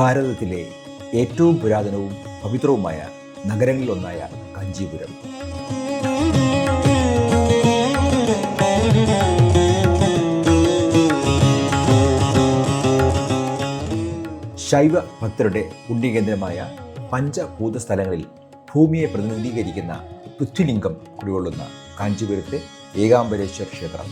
ഭാരതത്തിലെ ഏറ്റവും പുരാതനവും പവിത്രവുമായ നഗരങ്ങളിലൊന്നായ കാഞ്ചീപുരം. ശൈവ ഭക്തരുടെ പുണ്യകേന്ദ്രമായ പഞ്ചഭൂത സ്ഥലങ്ങളിൽ ഭൂമിയെ പ്രതിനിധീകരിക്കുന്ന പൃഥ്വിലിംഗം കുടികൊള്ളുന്ന കാഞ്ചീപുരത്തെ ഏകാംബരേശ്വർ ക്ഷേത്രം.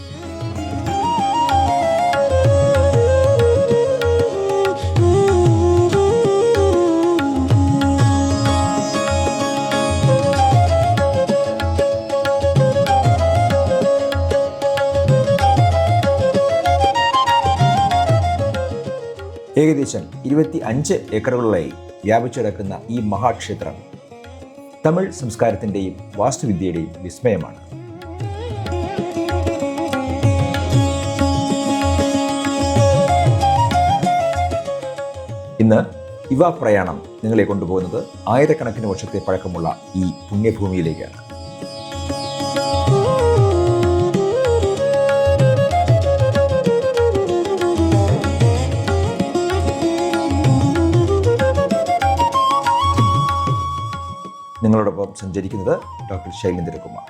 ഏകദേശം ഇരുപത്തി അഞ്ച് ഏക്കറുകളിലായി വ്യാപിച്ചു കിടക്കുന്ന ഈ മഹാക്ഷേത്രം തമിഴ് സംസ്കാരത്തിന്റെയും വാസ്തുവിദ്യയുടെയും വിസ്മയമാണ്. ഇന്ന് ഇവ പ്രയാണം നിങ്ങളെ കൊണ്ടുപോകുന്നത് ആയിരക്കണക്കിന് വർഷത്തെ പഴക്കമുള്ള ഈ പുണ്യഭൂമിയിലേക്കാണ്. നിങ്ങളോടൊപ്പം സഞ്ചരിക്കുന്നത് ഡോക്ടർ ശൈലേന്ദ്രകുമാർ.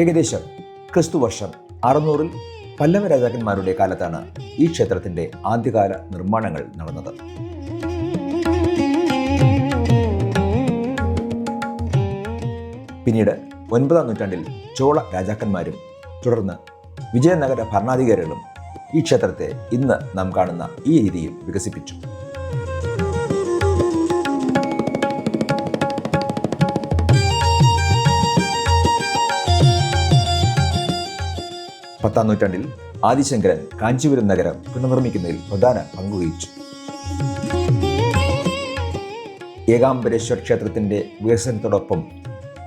ഏകദേശം ക്രിസ്തു വർഷം അറുന്നൂറിൽ പല്ലവ രാജാക്കന്മാരുടെ കാലത്താണ് ഈ ക്ഷേത്രത്തിന്റെ ആദ്യകാല നിർമ്മാണങ്ങൾ നടന്നത്. പിന്നീട് ഒൻപതാം നൂറ്റാണ്ടിൽ ചോള രാജാക്കന്മാരും തുടർന്ന് വിജയനഗര ഭരണാധികാരികളും ഈ ക്ഷേത്രത്തെ ഇന്ന് നാം കാണുന്ന ഈ രീതിയിൽ വികസിപ്പിച്ചു. പത്താം നൂറ്റാണ്ടിൽ ആദിശങ്കരൻ കാഞ്ചീപുരം നഗരം പുനർനിർമ്മിക്കുന്നതിൽ പ്രധാന പങ്കുവഹിച്ചു ഏകാംബരേശ്വർ ക്ഷേത്രത്തിന്റെ വികസനത്തോടൊപ്പം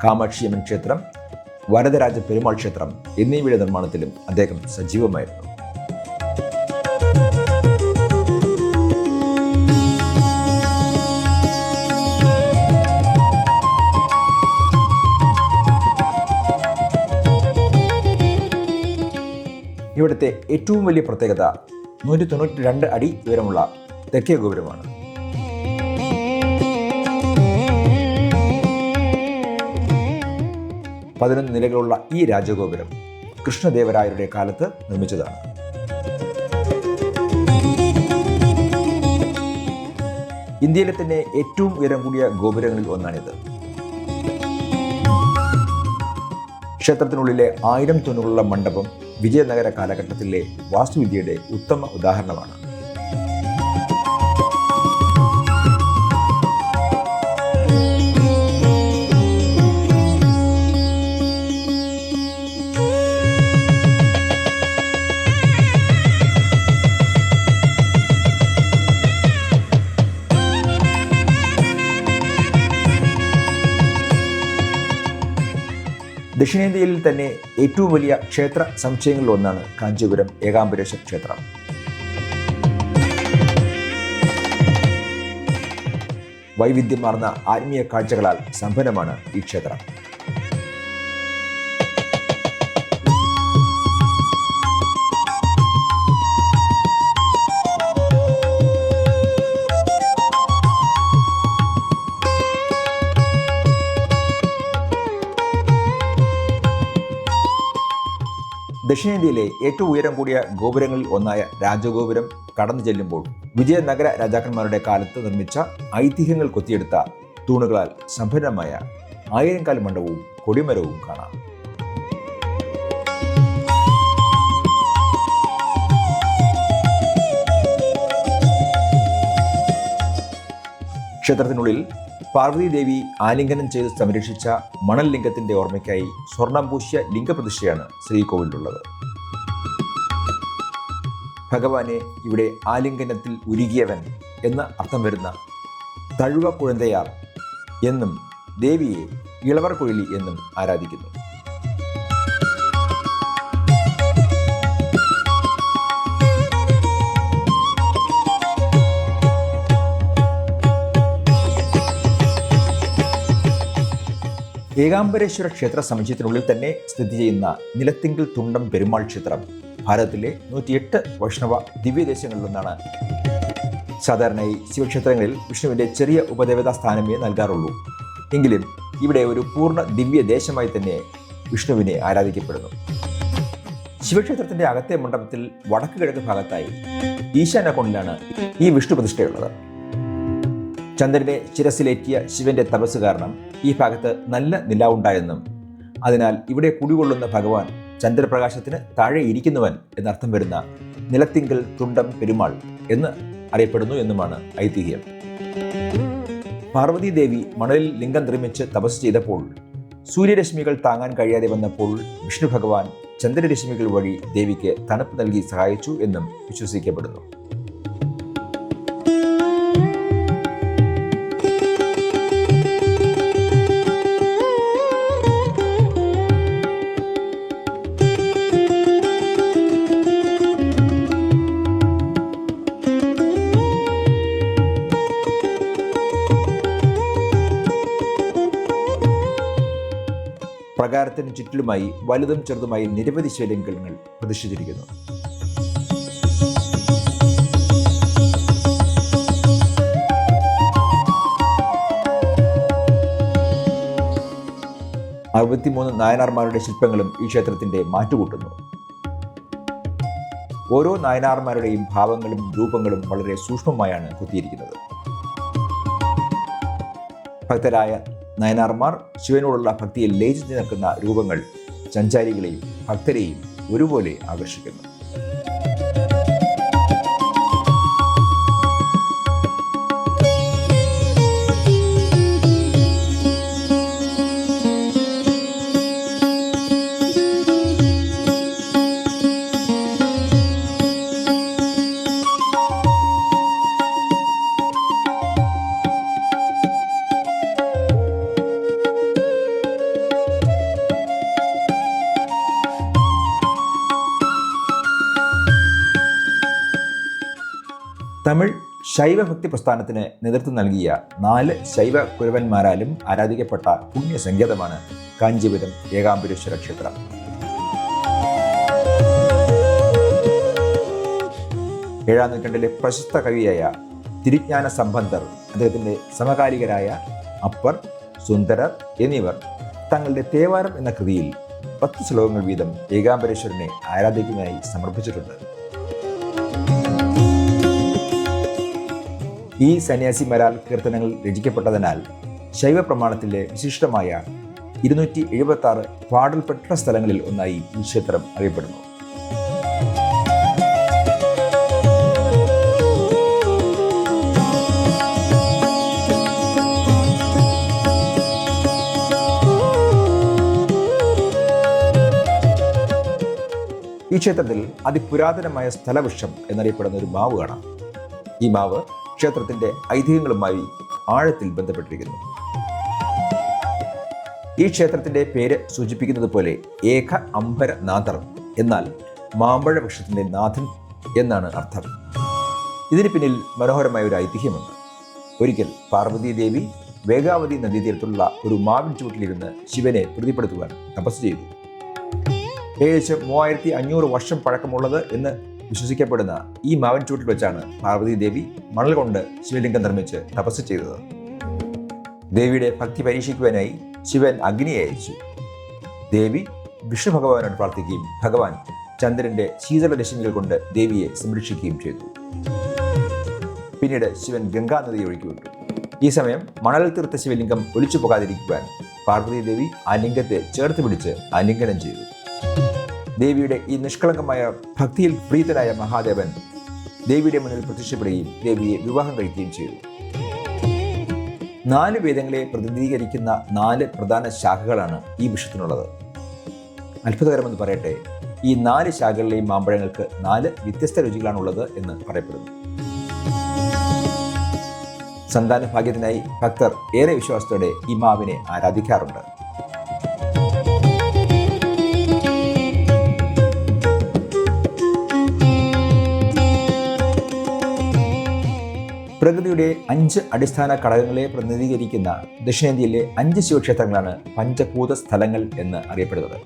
കാമാക്ഷിയമ്മൻ ക്ഷേത്രം വരദരാജ പെരുമാൾ ക്ഷേത്രം എന്നിവയുടെ നിർമ്മാണത്തിലും അദ്ദേഹം സജീവമായിരുന്നു. ഇവിടുത്തെ ഏറ്റവും വലിയ പ്രത്യേകത നൂറ്റി തൊണ്ണൂറ്റി രണ്ട് അടി ഉയരമുള്ള തെക്കേ ഗോപുരമാണ്. പതിനൊന്ന് നിലകളുള്ള ഈ രാജഗോപുരം കൃഷ്ണദേവരായരുടെ കാലത്ത് നിർമ്മിച്ചതാണ്. ഇന്ത്യയിലെ തന്നെ ഏറ്റവും ഉയരം കൂടിയ ഗോപുരങ്ങളിൽ ഒന്നാണിത്. ക്ഷേത്രത്തിനുള്ളിലെ ആയിരം തൂണുകളുള്ള മണ്ഡപം വിജയനഗര കാലഘട്ടത്തിലെ വാസ്തുവിദ്യയുടെ ഉത്തമ ഉദാഹരണമാണ്. ദക്ഷിണേന്ത്യയിൽ തന്നെ ഏറ്റവും വലിയ ക്ഷേത്ര സമുച്ചയങ്ങളിൽ ഒന്നാണ് കാഞ്ചീപുരം ഏകാംബരേശ്വര ക്ഷേത്രം. വൈവിധ്യമാർന്ന ആത്മീയ കാഴ്ചകളാൽ സമ്പന്നമാണ് ഈ ക്ഷേത്രം. ദക്ഷിണേന്ത്യയിലെ ഏറ്റവും ഉയരം കൂടിയ ഗോപുരങ്ങളിൽ ഒന്നായ രാജഗോപുരം കടന്നു ചെല്ലുമ്പോൾ വിജയനഗര രാജാക്കന്മാരുടെ കാലത്ത് നിർമ്മിച്ച ഐതിഹ്യങ്ങൾ കൊത്തിയെടുത്ത തൂണുകളാൽ സമ്പന്നമായ ആയിരംകാൽ മണ്ഡപവും കൊടിമരവും കാണാം. ക്ഷേത്രത്തിനുള്ളിൽ പാർവതി ദേവി ആലിംഗനം ചെയ്ത് സംരക്ഷിച്ച മണൽ ലിംഗത്തിന്റെ ഓർമ്മയ്ക്കായി സ്വർണം പൂശിയ ലിംഗപ്രതിഷ്ഠയാണ് ശ്രീകോവിലുള്ളത് ഭഗവാനെ ഇവിടെ ആലിംഗനത്തിൽ ഉരുകിയവൻ എന്ന് അർത്ഥം വരുന്ന തഴുവ കുഴന്തയാർ എന്നും ദേവിയെ ഇളവർ കുഴലി എന്നും ആരാധിക്കുന്നു. ഏകാംബരേശ്വര ക്ഷേത്ര സമുച്ചയത്തിനുള്ളിൽ തന്നെ സ്ഥിതി ചെയ്യുന്ന നിലത്തിങ്കിൽ തുണ്ടം പെരുമാൾ ക്ഷേത്രം ഭാരതത്തിലെ നൂറ്റിയെട്ട് വൈഷ്ണവ ദിവ്യദേശങ്ങളിലൊന്നാണ് സാധാരണയായി ശിവക്ഷേത്രങ്ങളിൽ വിഷ്ണുവിന്റെ ചെറിയ ഉപദേവതാ സ്ഥാനമേ നൽകാറുള്ളൂ. എങ്കിലും ഇവിടെ ഒരു പൂർണ ദിവ്യദേശമായി തന്നെ വിഷ്ണുവിനെ ആരാധിക്കപ്പെടുന്നു. ശിവക്ഷേത്രത്തിന്റെ അകത്തെ മണ്ഡപത്തിൽ വടക്ക് കിഴക്ക് ഭാഗത്തായി ഈശാന കോണിലാണ് ഈ വിഷ്ണു പ്രതിഷ്ഠയുള്ളത്. ചന്ദ്രനെ ശിരസിലേറ്റിയ ശിവന്റെ തപസ് കാരണം ഈ ഭാഗത്ത് നല്ല നിലാവുണ്ടായെന്നും അതിനാൽ ഇവിടെ കുടികൊള്ളുന്ന ഭഗവാൻ ചന്ദ്രപ്രകാശത്തിന് താഴെ ഇരിക്കുന്നവൻ എന്നർത്ഥം വരുന്ന നിലത്തിങ്കൽ തുണ്ടം പെരുമാൾ എന്ന് അറിയപ്പെടുന്നു എന്നുമാണ് ഐതിഹ്യം. പാർവതി ദേവി മണലിൽ ലിംഗം നിർമ്മിച്ച് തപസ് ചെയ്തപ്പോൾ സൂര്യരശ്മികൾ താങ്ങാൻ കഴിയാതെ വന്നപ്പോൾ വിഷ്ണു ഭഗവാൻ ചന്ദ്രരശ്മികൾ വഴി ദേവിക്ക് തണുപ്പ് നൽകി സഹായിച്ചു എന്നും വിശ്വസിക്കപ്പെടുന്നു. പ്രകാരത്തിന് ചുറ്റിലുമായി വലുതും ചെറുതുമായി നിരവധി ശിവലിംഗങ്ങൾ പ്രതിഷ്ഠിച്ചിരിക്കുന്നു. അറുപത്തിമൂന്ന് നായനാർമാരുടെ ശില്പങ്ങളും ഈ ക്ഷേത്രത്തിന്റെ മാറ്റുകൂട്ടുന്നു. ഓരോ നായനാർമാരുടെയും ഭാവങ്ങളും രൂപങ്ങളും വളരെ സൂക്ഷ്മമായാണ് കുത്തിയിരിക്കുന്നത്. ഭക്തരായ നയനാർമാർ ശിവനോടുള്ള ഭക്തിയിൽ ലയിച്ചു നിൽക്കുന്ന രൂപങ്ങൾ സഞ്ചാരികളെയും ഭക്തരെയും ഒരുപോലെ ആകർഷിക്കുന്നു. ശൈവഭക്തി പ്രസ്ഥാനത്തിന് നേതൃത്വം നൽകിയ നാല് ശൈവ കുരവന്മാരാലും ആരാധിക്കപ്പെട്ട പുണ്യസങ്കേതമാണ് കാഞ്ചീപുരം ഏകാംബരേശ്വര ക്ഷേത്രം. ഏഴാം നൂറ്റാണ്ടിലെ പ്രശസ്ത കവിയായ തിരിജ്ഞാന സംബന്ധർ അദ്ദേഹത്തിന്റെ സമകാലികരായ അപ്പർ സുന്ദരർ എന്നിവർ തങ്ങളുടെ തേവാരം എന്ന കൃതിയിൽ പത്ത് ശ്ലോകങ്ങൾ വീതം ഏകാംബരേശ്വരനെ ആരാധിക്കുന്നതായി സമർപ്പിച്ചിട്ടുണ്ട്. ഈ സന്യാസിമാരാൽ കീർത്തനങ്ങൾ രചിക്കപ്പെട്ടതിനാൽ ശൈവ പ്രമാണത്തിലെ വിശിഷ്ടമായ ഇരുന്നൂറ്റി എഴുപത്തി ആറ് പാടൽപ്പെട്ട സ്ഥലങ്ങളിൽ ഒന്നായി ഈ ക്ഷേത്രം അറിയപ്പെടുന്നു. ഈ ക്ഷേത്രത്തിൽ അതിപുരാതനമായ സ്ഥലവൃക്ഷം എന്നറിയപ്പെടുന്ന ഒരു മാവ് കാണാം. ഈ മാവ് ക്ഷേത്രത്തിന്റെ ഐതിഹ്യങ്ങളുമായി ആഴത്തിൽ ബന്ധപ്പെട്ടിരിക്കുന്നു. ഈ ക്ഷേത്രത്തിന്റെ പേര് സൂചിപ്പിക്കുന്നത് പോലെ ഏക അംബരനാഥർ എന്നാൽ മാമ്പഴ വൃക്ഷത്തിന്റെ നാഥൻ എന്നാണ് അർത്ഥം. ഇതിന് പിന്നിൽ മനോഹരമായ ഒരു ഐതിഹ്യമുണ്ട്. ഒരിക്കൽ പാർവതി ദേവി വേഗാവതി നദീതീരത്തുള്ള ഒരു മാവിൻ ചുവട്ടിലിരുന്ന് ശിവനെ പ്രീതിപ്പെടുത്തുവാൻ തപസ് ചെയ്തു. ഏകദേശം മൂവായിരത്തി അഞ്ഞൂറ് വർഷം പഴക്കമുള്ളത് എന്ന് വിശ്വസിക്കപ്പെടുന്ന ഈ മാവൻ ചൂട്ടിൽ വെച്ചാണ് പാർവതി ദേവി മണൽ കൊണ്ട് ശിവലിംഗം നിർമ്മിച്ച് തപസ് ചെയ്തത്. ദേവിയുടെ ഭക്തി പരീക്ഷിക്കുവാനായി ശിവൻ അഗ്നിയെ അയച്ചു. ദേവി വിഷ്ണു ഭഗവാനോട് പ്രാർത്ഥിക്കുകയും ഭഗവാൻ ചന്ദ്രന്റെ ശീതള രശ്മികൾ കൊണ്ട് ദേവിയെ സംരക്ഷിക്കുകയും ചെയ്തു. പിന്നീട് ശിവൻ ഗംഗാനദിയെ ഒഴുക്കിവിട്ടു ഈ സമയം മണൽ തീർത്ത ശിവലിംഗം ഒലിച്ചു പോകാതിരിക്കുവാൻ പാർവതി ദേവി ആ ലിംഗത്തെ ചേർത്ത് പിടിച്ച് ആലിംഗനം ചെയ്തു. ദേവിയുടെ ഈ നിഷ്കളങ്കമായ ഭക്തിയിൽ പ്രീതനായ മഹാദേവൻ ദേവിയുടെ മുന്നിൽ പ്രത്യക്ഷപ്പെടുകയും ദേവിയെ വിവാഹം കഴിക്കുകയും ചെയ്തു. നാല് വേദങ്ങളെ പ്രതിനിധീകരിക്കുന്ന നാല് പ്രധാന ശാഖകളാണ് ഈ വിഷയത്തിനുള്ളത് അത്ഭുതകരമെന്ന് പറയട്ടെ ഈ നാല് ശാഖകളിലെയും മാമ്പഴങ്ങൾക്ക് നാല് വ്യത്യസ്ത രുചികളാണുള്ളത് എന്ന് പറയപ്പെടുന്നു. സന്താന ഭാഗ്യത്തിനായി ഭക്തർ ഏറെ വിശ്വാസത്തോടെ ഈ മാവിനെ ആരാധിക്കാറുണ്ട്. പ്രകൃതിയുടെ അഞ്ച് അടിസ്ഥാന ഘടകങ്ങളെ പ്രതിനിധീകരിക്കുന്ന ദക്ഷിണേന്ത്യയിലെ അഞ്ച് ശിവക്ഷേത്രങ്ങളാണ് പഞ്ചഭൂത സ്ഥലങ്ങൾ എന്ന് അറിയപ്പെടുന്നത്.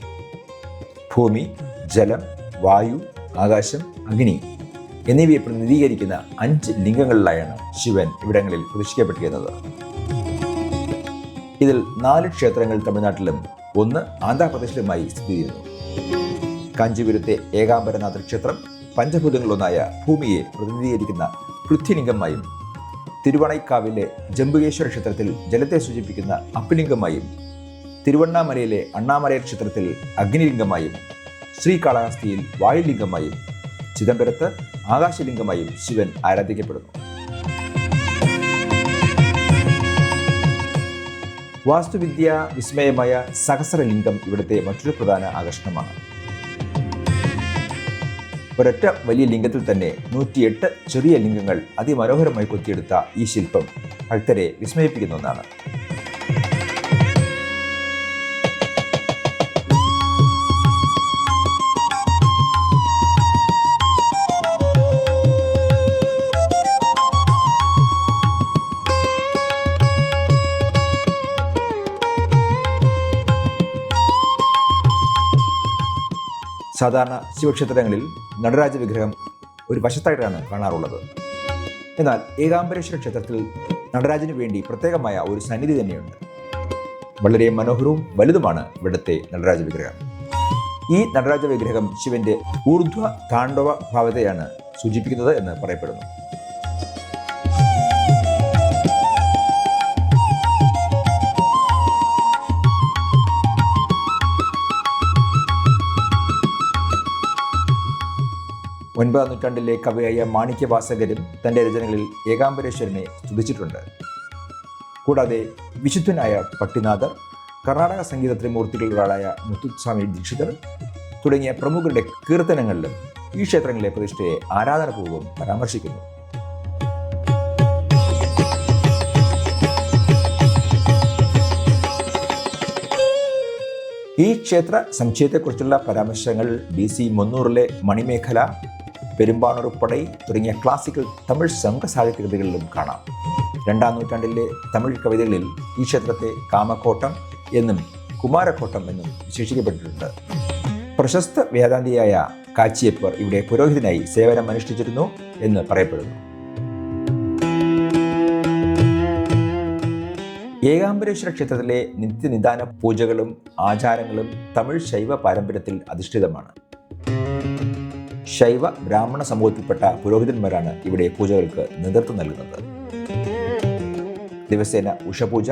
ഭൂമി ജലം വായു ആകാശം അഗ്നി എന്നിവയെ പ്രതിനിധീകരിക്കുന്ന അഞ്ച് ലിംഗങ്ങളിലായാണ് ശിവൻ ഇവിടങ്ങളിൽ പ്രതിഷ്ഠിക്കപ്പെട്ടിരുന്നത് ഇതിൽ നാല് ക്ഷേത്രങ്ങൾ തമിഴ്നാട്ടിലും ഒന്ന് ആന്ധ്രാപ്രദേശിലുമായി സ്ഥിതി ചെയ്യുന്നു. കാഞ്ചീപുരത്തെ ഏകാംബരനാഥ ക്ഷേത്രം പഞ്ചഭൂതങ്ങളിലൊന്നായ ഭൂമിയെ പ്രതിനിധീകരിക്കുന്ന പൃഥ്വിലിംഗമായും തിരുവണൈക്കാവിലെ ജംബുകേശ്വര ക്ഷേത്രത്തിൽ ജലത്തെ സൂചിപ്പിക്കുന്ന അപ്പലിംഗമായും തിരുവണ്ണാമലയിലെ അണ്ണാമലയ ക്ഷേത്രത്തിൽ അഗ്നിലിംഗമായും ശ്രീകാളഹസ്തിയിൽ വായുലിംഗമായും ചിദംബരത്ത് ആകാശലിംഗമായും ശിവൻ ആരാധിക്കപ്പെടുന്നു. വാസ്തുവിദ്യ വിസ്മയമായ സഹസ്രലിംഗം ഇവിടുത്തെ മറ്റൊരു പ്രധാന ആകർഷണമാണ്. ഒരൊറ്റ വലിയ ലിംഗത്തിൽ തന്നെ നൂറ്റിയെട്ട് ചെറിയ ലിംഗങ്ങൾ അതിമനോഹരമായി കൊത്തിയെടുത്ത ഈ ശില്പം ഭക്തരെ വിസ്മയിപ്പിക്കുന്ന ഒന്നാണ്. സാധാരണ ശിവക്ഷേത്രങ്ങളിൽ നടരാജ വിഗ്രഹം ഒരു വശത്തായിട്ടാണ് കാണാറുള്ളത്. എന്നാൽ ഏകാംബരേശ്വര ക്ഷേത്രത്തിൽ നടരാജന് വേണ്ടി പ്രത്യേകമായ ഒരു സന്നിധി തന്നെയുണ്ട്. വളരെ മനോഹരവും വലുതുമാണ് ഇവിടുത്തെ നടരാജ വിഗ്രഹം. ഈ നടരാജ വിഗ്രഹം ശിവന്റെ ഊർധ്വ താണ്ഡവ ഭാവത്തെയാണ് സൂചിപ്പിക്കുന്നത് എന്ന് പറയപ്പെടുന്നു. ഒൻപതാം നൂറ്റാണ്ടിലെ കവിയായ മാണിക്യവാസകരും തന്റെ രചനകളിൽ ഏകാംബരേശ്വരനെ സ്തുതിച്ചിട്ടുണ്ട്. കൂടാതെ വിശുദ്ധനായ പട്ടിനാഥർ കർണാടക സംഗീത ത്രിമൂർത്തികളിലൊരാളായ മുത്തുസ്വാമി ദീക്ഷിതർ തുടങ്ങിയ പ്രമുഖരുടെ കീർത്തനങ്ങളിലും ഈ ക്ഷേത്രങ്ങളിലെ പ്രതിഷ്ഠയെ ആരാധനപൂർവം പരാമർശിക്കുന്നു. ഈ ക്ഷേത്ര സമുച്ചയത്തെക്കുറിച്ചുള്ള പരാമർശങ്ങൾ ബി സി മുന്നൂറിലെ മണിമേഖല പെരുമ്പാണൂർപ്പടൈ തുടങ്ങിയ ക്ലാസിക്കൽ തമിഴ് സംഘസാഹിത്യ കൃതികളിലും കാണാം. രണ്ടാം നൂറ്റാണ്ടിലെ തമിഴ് കവിതകളിൽ ഈ ക്ഷേത്രത്തെ കാമക്കോട്ടം എന്നും കുമാരക്കോട്ടം എന്നും വിശേഷിക്കപ്പെട്ടിട്ടുണ്ട് പ്രശസ്ത വേദാന്തിയായ കാച്ചിയപ്പർ ഇവിടെ പുരോഹിതനായി സേവനം അനുഷ്ഠിച്ചിരുന്നു എന്ന് പറയപ്പെടുന്നു. ഏകാംബരേശ്വര ക്ഷേത്രത്തിലെ നിത്യനിദാന പൂജകളും ആചാരങ്ങളും തമിഴ് ശൈവ പാരമ്പര്യത്തിൽ അധിഷ്ഠിതമാണ്. ശൈവ ബ്രാഹ്മണ സമൂഹത്തിൽപ്പെട്ട പുരോഹിതന്മാരാണ് ഇവിടെ പൂജകൾക്ക് നേതൃത്വം നൽകുന്നത്. ദിവസേന ഉഷപൂജ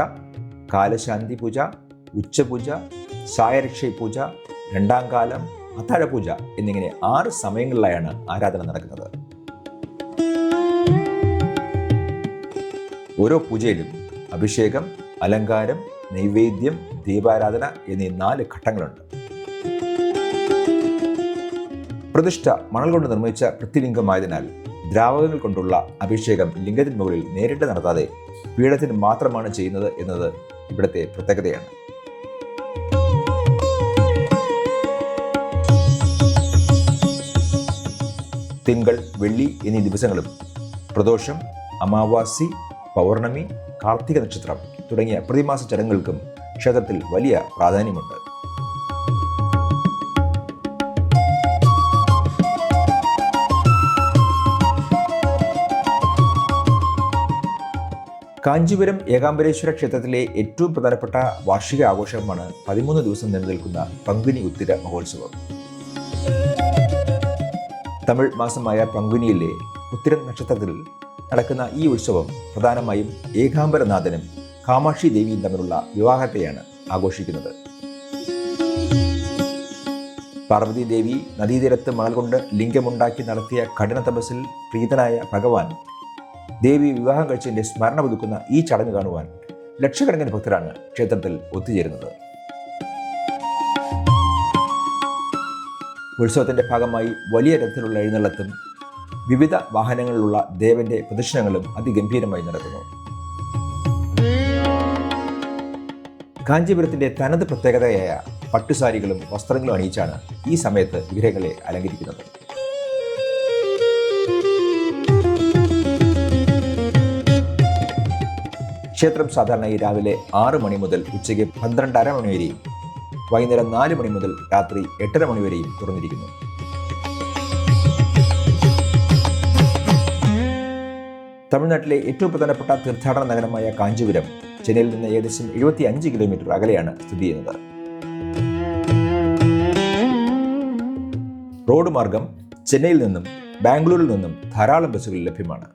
കാലശാന്തി പൂജ ഉച്ചപൂജ സായരക്ഷി പൂജ രണ്ടാം കാലം അത്താഴപൂജ എന്നിങ്ങനെ ആറ് സമയങ്ങളിലായാണ് ആരാധന നടക്കുന്നത്. ഓരോ പൂജയിലും അഭിഷേകം അലങ്കാരം നൈവേദ്യം ദീപാരാധന എന്നീ നാല് ഘട്ടങ്ങളുണ്ട്. പ്രതിഷ്ഠ മണൽ കൊണ്ട് നിർമ്മിച്ച പൃഥ്വിലിംഗമായതിനാൽ ദ്രാവകങ്ങൾ കൊണ്ടുള്ള അഭിഷേകം ലിംഗത്തിന് മുകളിൽ നേരിട്ട് നടത്താതെ പീഠത്തിന് മാത്രമാണ് ചെയ്യുന്നത് എന്നത് ഇവിടുത്തെ പ്രത്യേകതയാണ്. തിങ്കൾ വെള്ളി എന്നീ ദിവസങ്ങളും പ്രദോഷം അമാവാസി പൗർണമി കാർത്തിക നക്ഷത്രം തുടങ്ങിയ പ്രതിമാസ ചടങ്ങുകൾക്കും ക്ഷേത്രത്തിൽ വലിയ പ്രാധാന്യമുണ്ട്. കാഞ്ചീപുരം ഏകാംബരേശ്വര ക്ഷേത്രത്തിലെ ഏറ്റവും പ്രധാനപ്പെട്ട വാർഷിക ആഘോഷമാണ് പതിമൂന്ന് ദിവസം നിലനിൽക്കുന്ന പങ്കുനി ഉത്തിര മഹോത്സവം. തമിഴ് മാസമായ പങ്കുനിയിലെ ഉത്തിര നക്ഷത്രത്തിൽ നടക്കുന്ന ഈ ഉത്സവം പ്രധാനമായും ഏകാംബരനാഥനും കാമാക്ഷി ദേവിയും തമ്മിലുള്ള വിവാഹത്തെയാണ് ആഘോഷിക്കുന്നത്. പാർവതി ദേവി നദീതീരത്ത് മണൽ കൊണ്ട് ലിംഗമുണ്ടാക്കി നടത്തിയ കഠിന തപസ്സിൽ പ്രീതനായ ഭഗവാൻ ദേവി വിവാഹം കഴിച്ചതിന്റെ സ്മരണ പുതുക്കുന്ന ഈ ചടങ്ങ് കാണുവാൻ ലക്ഷക്കണക്കിന് ഭക്തരാണ് ക്ഷേത്രത്തിൽ ഒത്തുചേരുന്നത്. ഉത്സവത്തിന്റെ ഭാഗമായി വലിയ രഥത്തിലുള്ള എഴുന്നള്ളത്തും വിവിധ വാഹനങ്ങളിലുള്ള ദേവന്റെ പ്രദക്ഷിണങ്ങളും അതിഗംഭീരമായി നടക്കുന്നു. കാഞ്ചീപുരത്തിന്റെ തനത് പ്രത്യേകതയായ പട്ടുസാരികളും വസ്ത്രങ്ങളും അണിയിച്ചാണ് ഈ സമയത്ത് വിഗ്രഹങ്ങളെ അലങ്കരിക്കുന്നത്. ക്ഷേത്രം സാധാരണയായി രാവിലെ ആറ് മണി മുതൽ ഉച്ചയ്ക്ക് പന്ത്രണ്ടര മണി വരെയും വൈകുന്നേരം നാല് മണി മുതൽ രാത്രി എട്ടര മണി വരെയും തുറന്നിരിക്കുന്നു. തമിഴ്നാട്ടിലെ ഏറ്റവും പ്രധാനപ്പെട്ട തീർത്ഥാടന നഗരമായ കാഞ്ചീപുരം ചെന്നൈയിൽ നിന്ന് ഏകദേശം എഴുപത്തി അഞ്ച് കിലോമീറ്റർ അകലെയാണ് സ്ഥിതി ചെയ്യുന്നത്. റോഡ് മാർഗം ചെന്നൈയിൽ നിന്നും ബാംഗ്ലൂരിൽ നിന്നും ധാരാളം ബസ്സുകൾ ലഭ്യമാണ്.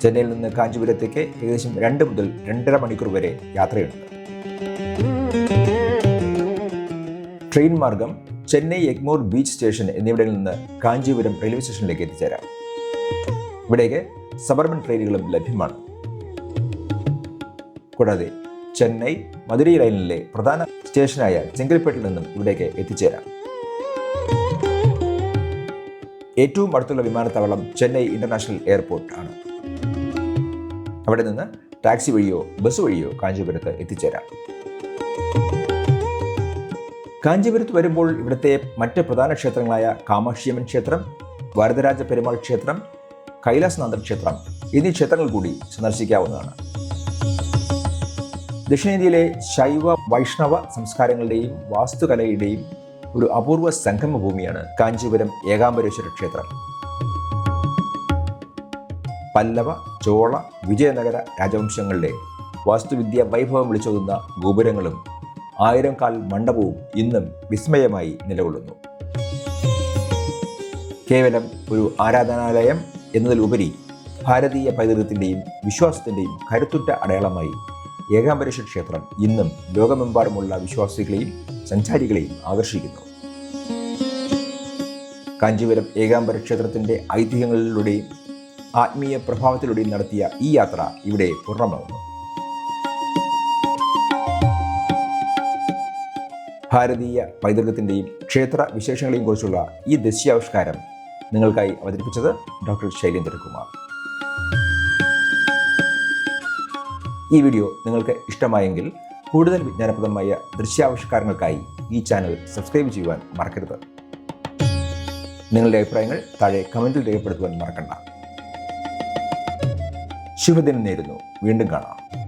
ചെന്നൈയിൽ നിന്ന് കാഞ്ചീപുരത്തേക്ക് ഏകദേശം രണ്ട് മുതൽ രണ്ടര മണിക്കൂർ വരെ യാത്രയുണ്ട്. ട്രെയിൻ മാർഗം ചെന്നൈ എഗ്മോർ ബീച്ച് സ്റ്റേഷൻ എന്നിവിടങ്ങളിൽ നിന്ന് കാഞ്ചീപുരം റെയിൽവേ സ്റ്റേഷനിലേക്ക് എത്തിച്ചേരാം. ഇവിടേക്ക് സബർബൻ ട്രെയിനുകളും ലഭ്യമാണ്. കൂടാതെ ചെന്നൈ മധുരൈ ലൈനിലെ പ്രധാന സ്റ്റേഷനായ ചെങ്കൽപ്പേട്ടിൽ നിന്നും ഇവിടേക്ക് എത്തിച്ചേരാം. ഏറ്റവും അടുത്തുള്ള വിമാനത്താവളം ചെന്നൈ ഇന്റർനാഷണൽ എയർപോർട്ട് ആണ്. അവിടെ നിന്ന് ടാക്സി വഴിയോ ബസ് വഴിയോ കാഞ്ചീപുരത്ത് എത്തിച്ചേരാം. കാഞ്ചീപുരത്ത് വരുമ്പോൾ ഇവിടുത്തെ മറ്റ് പ്രധാന ക്ഷേത്രങ്ങളായ കാമാക്ഷിയമ്മൻ ക്ഷേത്രം വരദരാജ പെരുമാൾ ക്ഷേത്രം കൈലാസനാഥൻ ക്ഷേത്രം എന്നീ ക്ഷേത്രങ്ങൾ കൂടി സന്ദർശിക്കാവുന്നതാണ്. ദക്ഷിണേന്ത്യയിലെ ശൈവ വൈഷ്ണവ സംസ്കാരങ്ങളുടെയും വാസ്തുകലയുടെയും ഒരു അപൂർവ സംഗമഭൂമിയാണ് കാഞ്ചീപുരം ഏകാംബരേശ്വര ക്ഷേത്രം. പല്ലവ ചോള വിജയനഗര രാജവംശങ്ങളുടെ വാസ്തുവിദ്യ വൈഭവം വിളിച്ചോതുന്ന ഗോപുരങ്ങളും ആയിരം കാൽ മണ്ഡപവും ഇന്നും വിസ്മയമായി നിലകൊള്ളുന്നു. കേവലം ഒരു ആരാധനാലയം എന്നതിലുപരി ഭാരതീയ പൈതൃകത്തിന്റെയും വിശ്വാസത്തിന്റെയും കരുത്തുറ്റ അടയാളമായി ഏകാംബരേശ്വര ക്ഷേത്രം ഇന്നും ലോകമെമ്പാടുമുള്ള വിശ്വാസികളെയും സഞ്ചാരികളെയും ആകർഷിക്കുന്നു. കാഞ്ചീപുരം ഏകാംബര ക്ഷേത്രത്തിന്റെ ഐതിഹ്യങ്ങളിലൂടെയും ആത്മീയ പ്രഭാവത്തിലൂടെയും നടത്തിയ ഈ യാത്ര ഇവിടെ പൂർണമാകുന്നു. ഭാരതീയ പൈതൃകത്തിന്റെയും ക്ഷേത്ര വിശേഷങ്ങളെയും കുറിച്ചുള്ള ഈ ദൃശ്യാവിഷ്കാരം നിങ്ങൾക്കായി അവതരിപ്പിച്ചത് ഡോക്ടർ ശൈലേന്ദ്രകുമാർ. ഈ വീഡിയോ നിങ്ങൾക്ക് ഇഷ്ടമായെങ്കിൽ കൂടുതൽ വിജ്ഞാനപ്രദമായ ദൃശ്യാവിഷ്കാരങ്ങൾക്കായി ഈ ചാനൽ സബ്സ്ക്രൈബ് ചെയ്യുവാൻ മറക്കരുത്. നിങ്ങളുടെ അഭിപ്രായങ്ങൾ താഴെ കമന്റിൽ രേഖപ്പെടുത്തുവാൻ മറക്കണ്ട. ശുഭദിനം നേരുന്നു. വീണ്ടും കാണാം.